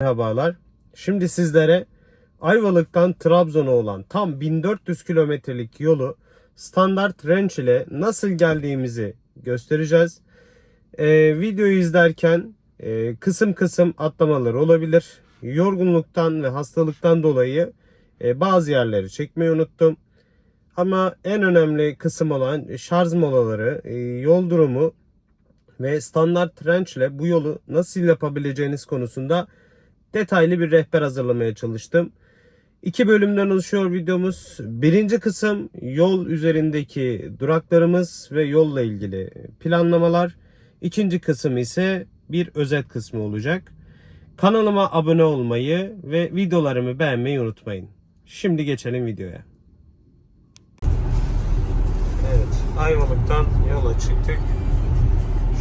Merhabalar. Şimdi sizlere Ayvalık'tan Trabzon'a olan tam 1400 kilometrelik yolu standart range ile nasıl geldiğimizi göstereceğiz. Ee, videoyu izlerken e, kısım kısım atlamalar olabilir. Yorgunluktan ve hastalıktan dolayı e, bazı yerleri çekmeyi unuttum. Ama en önemli kısım olan şarj molaları, e, yol durumu ve standart range ile bu yolu nasıl yapabileceğiniz konusunda detaylı bir rehber hazırlamaya çalıştım. İki bölümden oluşuyor videomuz. Birinci kısım yol üzerindeki duraklarımız ve yolla ilgili planlamalar. İkinci kısım ise bir özet kısmı olacak. Kanalıma abone olmayı ve videolarımı beğenmeyi unutmayın. Şimdi geçelim videoya. Evet, Ayvalık'tan yola çıktık.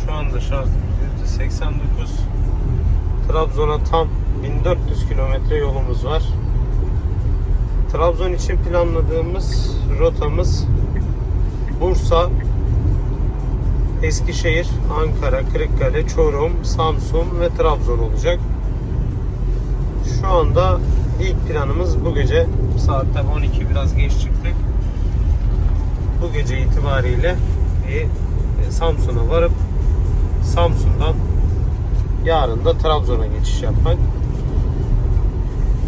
Şu anda şarjımız %89. Trabzon'a tam 1400 kilometre yolumuz var. Trabzon için planladığımız rotamız Bursa, Eskişehir, Ankara, Kırıkkale, Çorum, Samsun ve Trabzon olacak. Şu anda ilk planımız bu gece saatte 12 biraz geç çıktık. Bu gece itibariyle Samsun'a varıp Samsun'dan yarın da Trabzon'a geçiş yapmak.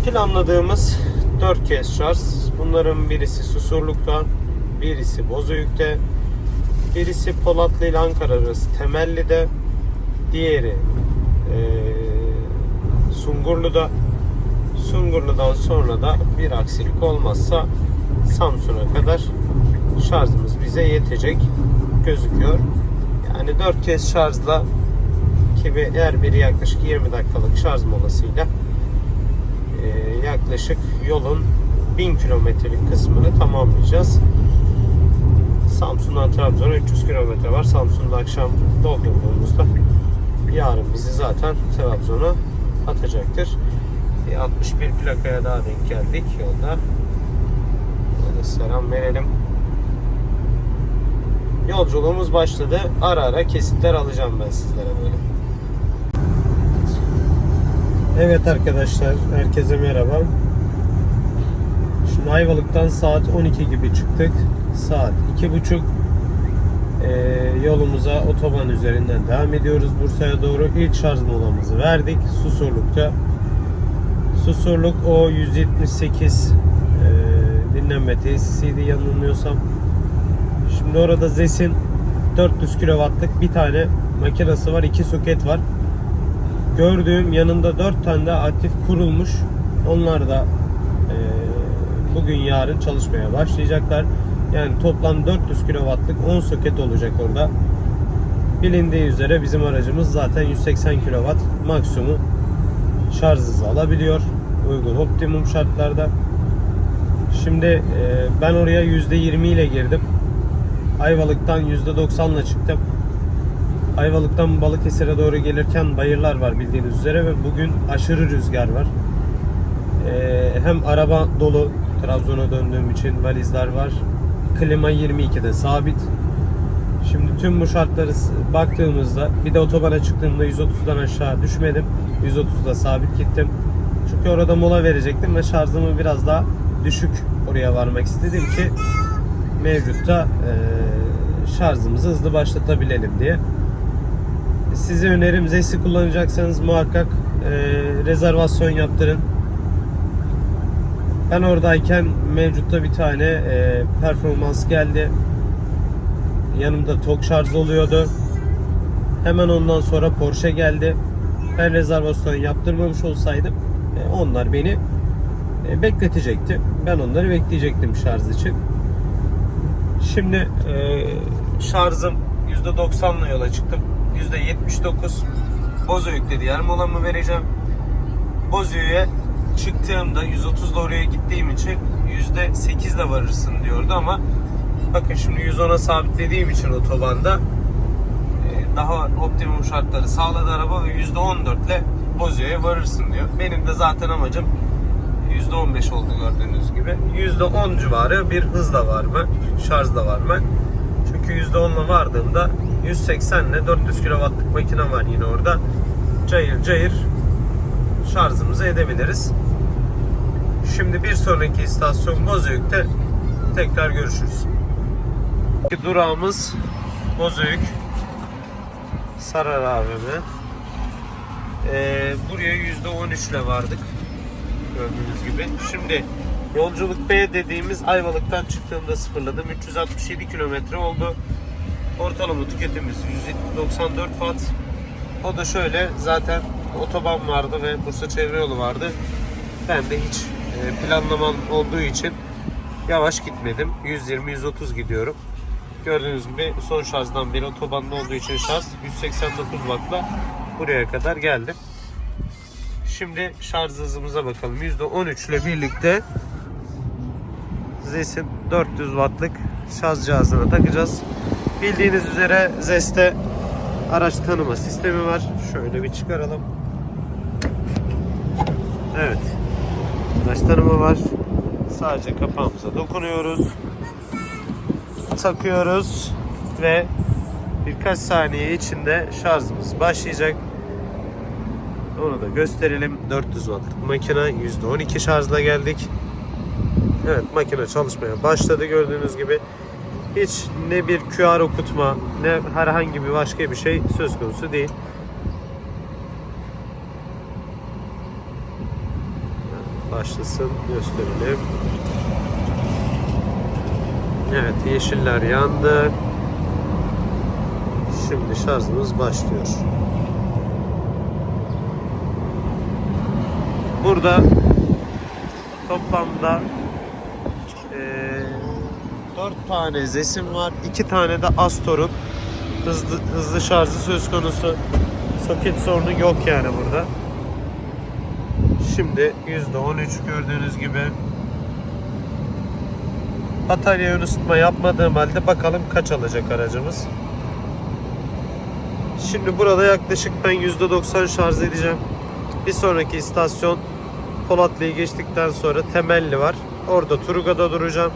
Planladığımız 4 kez şarj. Bunların birisi Susurluk'ta, birisi Bozüyük'te, birisi Polatlı ile Ankara arası Temelli'de, diğeri eee Sungurlu'da. Sungurlu'dan sonra da bir aksilik olmazsa Samsun'a kadar şarjımız bize yetecek gözüküyor. Yani 4 kez şarjla ki bir- her biri yaklaşık 20 dakikalık şarj molasıyla e, yaklaşık yolun 1000 kilometrelik kısmını tamamlayacağız. Samsun'dan Trabzon'a 300 kilometre var. Samsun'da akşam doldurduğumuzda yarın bizi zaten Trabzon'a atacaktır. Bir 61 plakaya daha denk geldik yolda. Böyle selam verelim. Yolculuğumuz başladı. Ara ara kesitler alacağım ben sizlere böyle. Evet arkadaşlar, herkese merhaba. Şimdi Ayvalık'tan saat 12 gibi çıktık. Saat 2.30. Ee, yolumuza otoban üzerinden devam ediyoruz. Bursa'ya doğru ilk şarj molamızı verdik. Susurluk'ta. Susurluk o 178 e, dinlenme tesisiydi yanılmıyorsam. Şimdi orada ZES'in 400 kW'lık bir tane makinesi var. iki soket var. Gördüğüm yanında 4 tane de aktif kurulmuş. Onlar da e, bugün yarın çalışmaya başlayacaklar. Yani toplam 400 kW'lık 10 soket olacak orada. Bilindiği üzere bizim aracımız zaten 180 kW maksimum şarj hızı alabiliyor. Uygun optimum şartlarda. Şimdi e, ben oraya %20 ile girdim. Ayvalık'tan %90 ile çıktım. Ayvalık'tan Balıkesir'e doğru gelirken bayırlar var bildiğiniz üzere ve bugün aşırı rüzgar var. Ee, hem araba dolu Trabzon'a döndüğüm için valizler var. Klima 22'de sabit. Şimdi tüm bu şartları baktığımızda bir de otobana çıktığımda 130'dan aşağı düşmedim. 130'da sabit gittim. Çünkü orada mola verecektim ve şarjımı biraz daha düşük oraya varmak istedim ki mevcutta e, şarjımızı hızlı başlatabilelim diye. Size önerim ZES'i kullanacaksanız muhakkak e, rezervasyon yaptırın. Ben oradayken mevcutta bir tane e, performans geldi. Yanımda tok şarj oluyordu. Hemen ondan sonra Porsche geldi. Ben rezervasyon yaptırmamış olsaydım e, onlar beni e, bekletecekti. Ben onları bekleyecektim şarj için. Şimdi e, şarjım %90 ile yola çıktım. %79 Bozüyük'te diğer molamı vereceğim. Bozüyük'e çıktığımda 130 oraya gittiğim için %8 ile varırsın diyordu ama bakın şimdi 110'a sabitlediğim için otobanda e, daha optimum şartları sağladı araba ve %14 ile Bozüyük'e varırsın diyor. Benim de zaten amacım %15 oldu gördüğünüz gibi. %10 civarı bir hızla varmak, şarjla varmak. Çünkü %10'la vardığımda 180 ile 400 kW'lık makine var yine orada. Cayır cayır şarjımızı edebiliriz. Şimdi bir sonraki istasyon Bozüyük'te tekrar görüşürüz. Durağımız Bozüyük Sarar AVM. Ee, buraya %13 ile vardık. Gördüğünüz gibi. Şimdi yolculuk B dediğimiz Ayvalık'tan çıktığımda sıfırladım. 367 kilometre oldu. Ortalama tüketimimiz 194 watt. O da şöyle zaten otoban vardı ve Bursa çevre yolu vardı. Ben de hiç e, planlamam olduğu için yavaş gitmedim. 120-130 gidiyorum. Gördüğünüz gibi son şarjdan beri otobanda olduğu için şarj 189 wattla buraya kadar geldim. Şimdi şarj hızımıza bakalım. %13 ile birlikte Zes'in 400 wattlık şarj cihazına takacağız. Bildiğiniz üzere Zes'te araç tanıma sistemi var. Şöyle bir çıkaralım. Evet. Araç tanıma var. Sadece kapağımıza dokunuyoruz. Takıyoruz ve birkaç saniye içinde şarjımız başlayacak. Onu da gösterelim. 400 wattlık makine %12 şarjla geldik. Evet makine çalışmaya başladı gördüğünüz gibi. Hiç ne bir QR okutma ne herhangi bir başka bir şey söz konusu değil. Başlasın gösterelim. Evet yeşiller yandı. Şimdi şarjımız başlıyor. Burada toplamda 4 tane zesim var. 2 tane de Astor'un hızlı, hızlı şarjı söz konusu. Soket sorunu yok yani burada. Şimdi %13 gördüğünüz gibi. Batarya ön ısıtma yapmadığım halde bakalım kaç alacak aracımız. Şimdi burada yaklaşık ben %90 şarj edeceğim. Bir sonraki istasyon Polatlı'yı geçtikten sonra Temelli var. Orada Turga'da duracağım.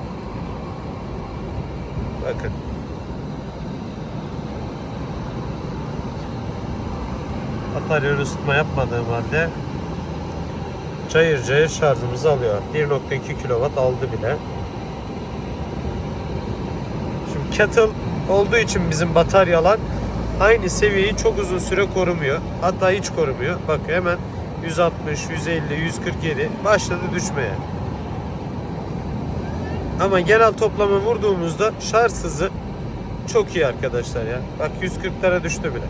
Bakın. Batarya ısıtma yapmadığım halde cayır cayır şarjımızı alıyor. 1.2 kW aldı bile. Şimdi kettle olduğu için bizim bataryalar aynı seviyeyi çok uzun süre korumuyor. Hatta hiç korumuyor. Bak hemen 160, 150, 147 başladı düşmeye. Ama genel toplama vurduğumuzda şarj hızı çok iyi arkadaşlar ya. Bak 140'lara düştü bile.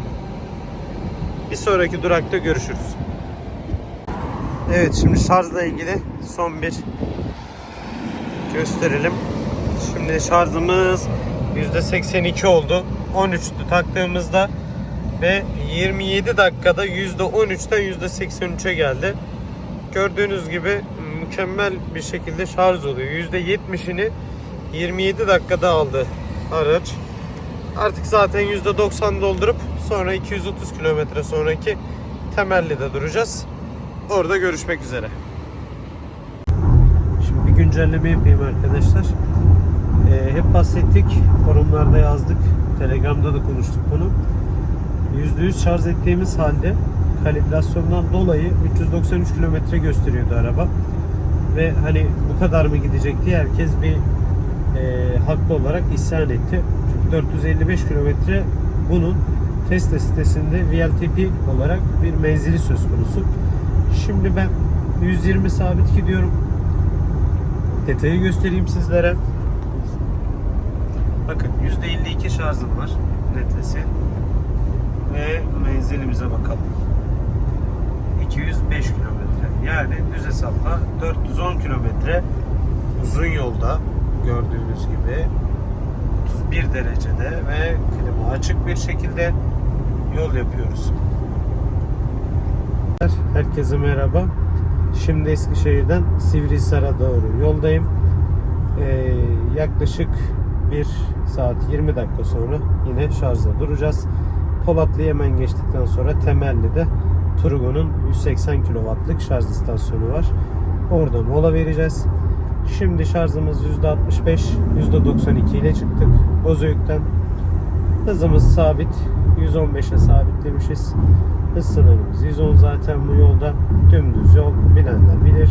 Bir sonraki durakta görüşürüz. Evet şimdi şarjla ilgili son bir gösterelim. Şimdi şarjımız %82 oldu. 13'tü taktığımızda ve 27 dakikada %13'ten %83'e geldi. Gördüğünüz gibi mükemmel bir şekilde şarj oluyor. %70'ini 27 dakikada aldı araç. Artık zaten %90 doldurup sonra 230 kilometre sonraki Temelli'de duracağız. Orada görüşmek üzere. Şimdi bir güncelleme yapayım arkadaşlar. Ee, hep bahsettik, forumlarda yazdık, Telegram'da da konuştuk bunu. %100 şarj ettiğimiz halde kalibrasyondan dolayı 393 kilometre gösteriyordu araba. Ve hani bu kadar mı gidecek diye herkes bir e, haklı olarak isyan etti. Çünkü 455 kilometre bunun Tesla sitesinde VLTP olarak bir menzili söz konusu. Şimdi ben 120 sabit gidiyorum. Detayı göstereyim sizlere. Bakın %52 şarjım var netlesi. Ve menzilimize bakalım. 205 kilometre. Yani düz hesapla 410 kilometre uzun yolda gördüğünüz gibi 31 derecede ve klima açık bir şekilde yol yapıyoruz. Herkese merhaba. Şimdi Eskişehir'den Sivrihisar'a doğru yoldayım. Ee, yaklaşık 1 saat 20 dakika sonra yine şarjda duracağız. Polatlı'yı hemen geçtikten sonra Temelli'de Turgo'nun 180 kW'lık şarj istasyonu var. Orada mola vereceğiz. Şimdi şarjımız %65, %92 ile çıktık Bozüyük'ten. Hızımız sabit. 115'e sabitlemişiz. Hız sınırımız 110 zaten bu yolda. Dümdüz yol bilenler bilir.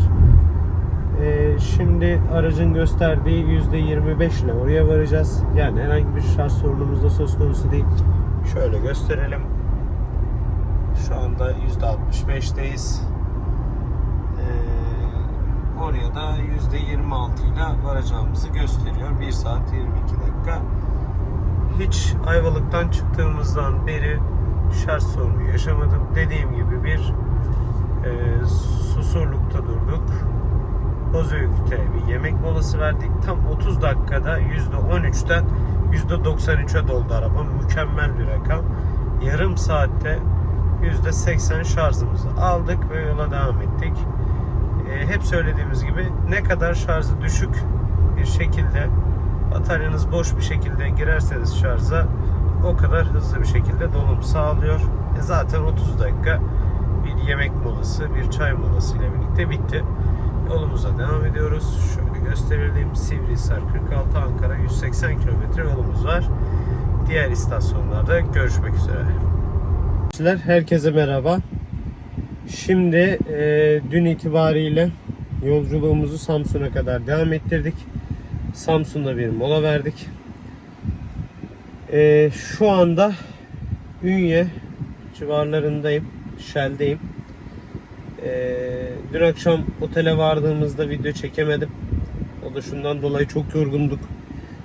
Ee, şimdi aracın gösterdiği %25 ile oraya varacağız. Yani herhangi bir şarj sorunumuz da söz konusu değil. Şöyle gösterelim. Şu anda %65'teyiz. Ee, oraya da %26 ile varacağımızı gösteriyor. 1 saat 22 dakika. Hiç Ayvalık'tan çıktığımızdan beri şarj sorunu yaşamadım. Dediğim gibi bir e, Susurluk'ta durduk. Bozüyük'te bir yemek molası verdik. Tam 30 dakikada %13'ten %93'e doldu araba. Mükemmel bir rakam. Yarım saatte %80 şarjımızı aldık ve yola devam ettik. E, hep söylediğimiz gibi ne kadar şarjı düşük bir şekilde bataryanız boş bir şekilde girerseniz şarja o kadar hızlı bir şekilde dolum sağlıyor. E zaten 30 dakika bir yemek molası, bir çay molası ile birlikte bitti. Yolumuza devam ediyoruz. Şöyle gösterelim. Sivrihisar 46 Ankara 180 kilometre yolumuz var. Diğer istasyonlarda görüşmek üzere. Herkese merhaba. Şimdi e, dün itibariyle yolculuğumuzu Samsun'a kadar devam ettirdik. Samsun'da bir mola verdik. E, şu anda Ünye civarlarındayım. Shell'deyim. E, dün akşam otele vardığımızda video çekemedim. O da şundan dolayı çok yorgunduk.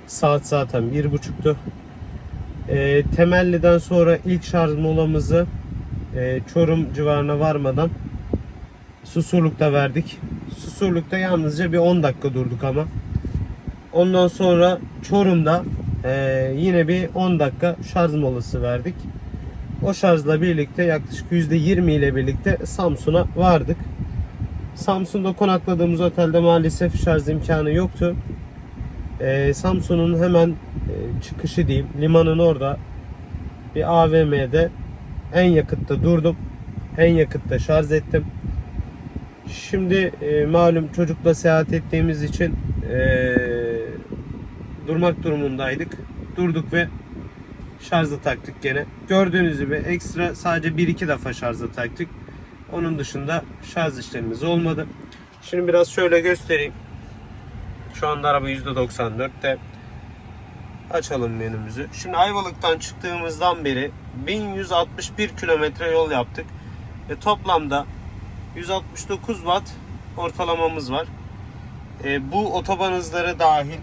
Saat zaten bir buçuktu. E, Temelli'den sonra ilk şarj molamızı e, Çorum civarına varmadan Susurluk'ta verdik. Susurluk'ta yalnızca bir 10 dakika durduk ama. Ondan sonra Çorum'da e, yine bir 10 dakika şarj molası verdik. O şarjla birlikte yaklaşık %20 ile birlikte Samsun'a vardık. Samsun'da konakladığımız otelde maalesef şarj imkanı yoktu. E, Samsun'un hemen e, çıkışı diyeyim limanın orada bir AVM'de en yakıtta durdum. En yakıtta şarj ettim. Şimdi e, malum çocukla seyahat ettiğimiz için e, durmak durumundaydık. Durduk ve şarjı taktık gene. Gördüğünüz gibi ekstra sadece 1-2 defa şarjı taktık. Onun dışında şarj işlemimiz olmadı. Şimdi biraz şöyle göstereyim. Şu anda araba %94'te. Açalım menümüzü. Şimdi Ayvalık'tan çıktığımızdan beri 1161 kilometre yol yaptık. Ve toplamda 169 watt ortalamamız var. E, bu otoban hızları dahil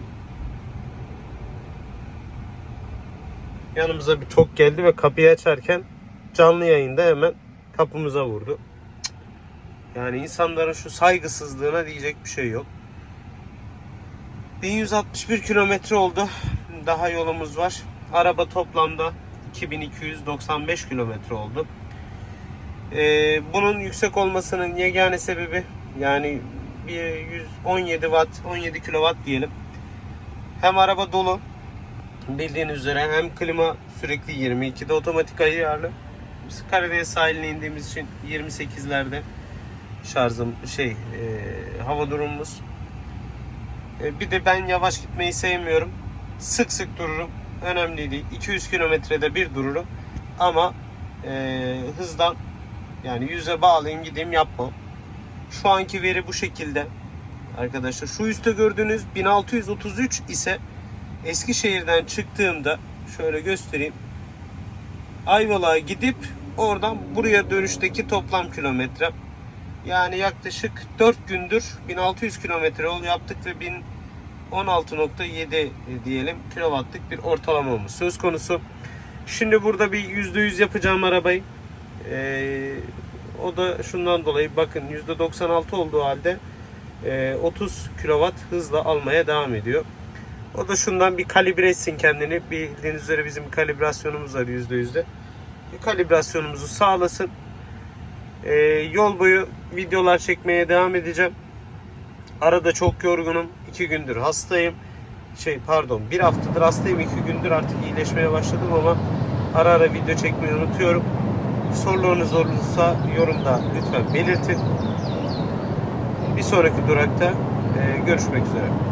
yanımıza bir tok geldi ve kapıyı açarken canlı yayında hemen kapımıza vurdu. Yani insanların şu saygısızlığına diyecek bir şey yok. 1161 kilometre oldu. Daha yolumuz var. Araba toplamda 2295 kilometre oldu. Ee, bunun yüksek olmasının yegane sebebi yani bir 117 watt, 17 kilowatt diyelim. Hem araba dolu bildiğiniz üzere hem klima sürekli 22'de otomatik ayarlı. Biz Karadeniz sahiline indiğimiz için 28'lerde şarjım şey e, hava durumumuz. E, bir de ben yavaş gitmeyi sevmiyorum. Sık sık dururum. Önemli değil. 200 kilometrede bir dururum. Ama e, hızdan yani yüze bağlayayım gideyim yapmam. Şu anki veri bu şekilde. Arkadaşlar şu üstte gördüğünüz 1633 ise Eskişehir'den çıktığımda şöyle göstereyim. Ayvalık'a gidip oradan buraya dönüşteki toplam kilometre. Yani yaklaşık 4 gündür 1600 kilometre yol yaptık ve 1000 16.7 diyelim kilowattlık bir ortalamamız söz konusu. Şimdi burada bir %100 yapacağım arabayı. Ee, o da şundan dolayı bakın %96 olduğu halde e, 30 kW hızla almaya devam ediyor. O da şundan bir kalibre etsin kendini. Bildiğiniz üzere bizim bir kalibrasyonumuz var %100'de. Bir kalibrasyonumuzu sağlasın. Ee, yol boyu videolar çekmeye devam edeceğim. Arada çok yorgunum. İki gündür hastayım. Şey pardon bir haftadır hastayım. iki gündür artık iyileşmeye başladım ama ara ara video çekmeyi unutuyorum. Sorularınız olursa yorumda lütfen belirtin. Bir sonraki durakta e, görüşmek üzere.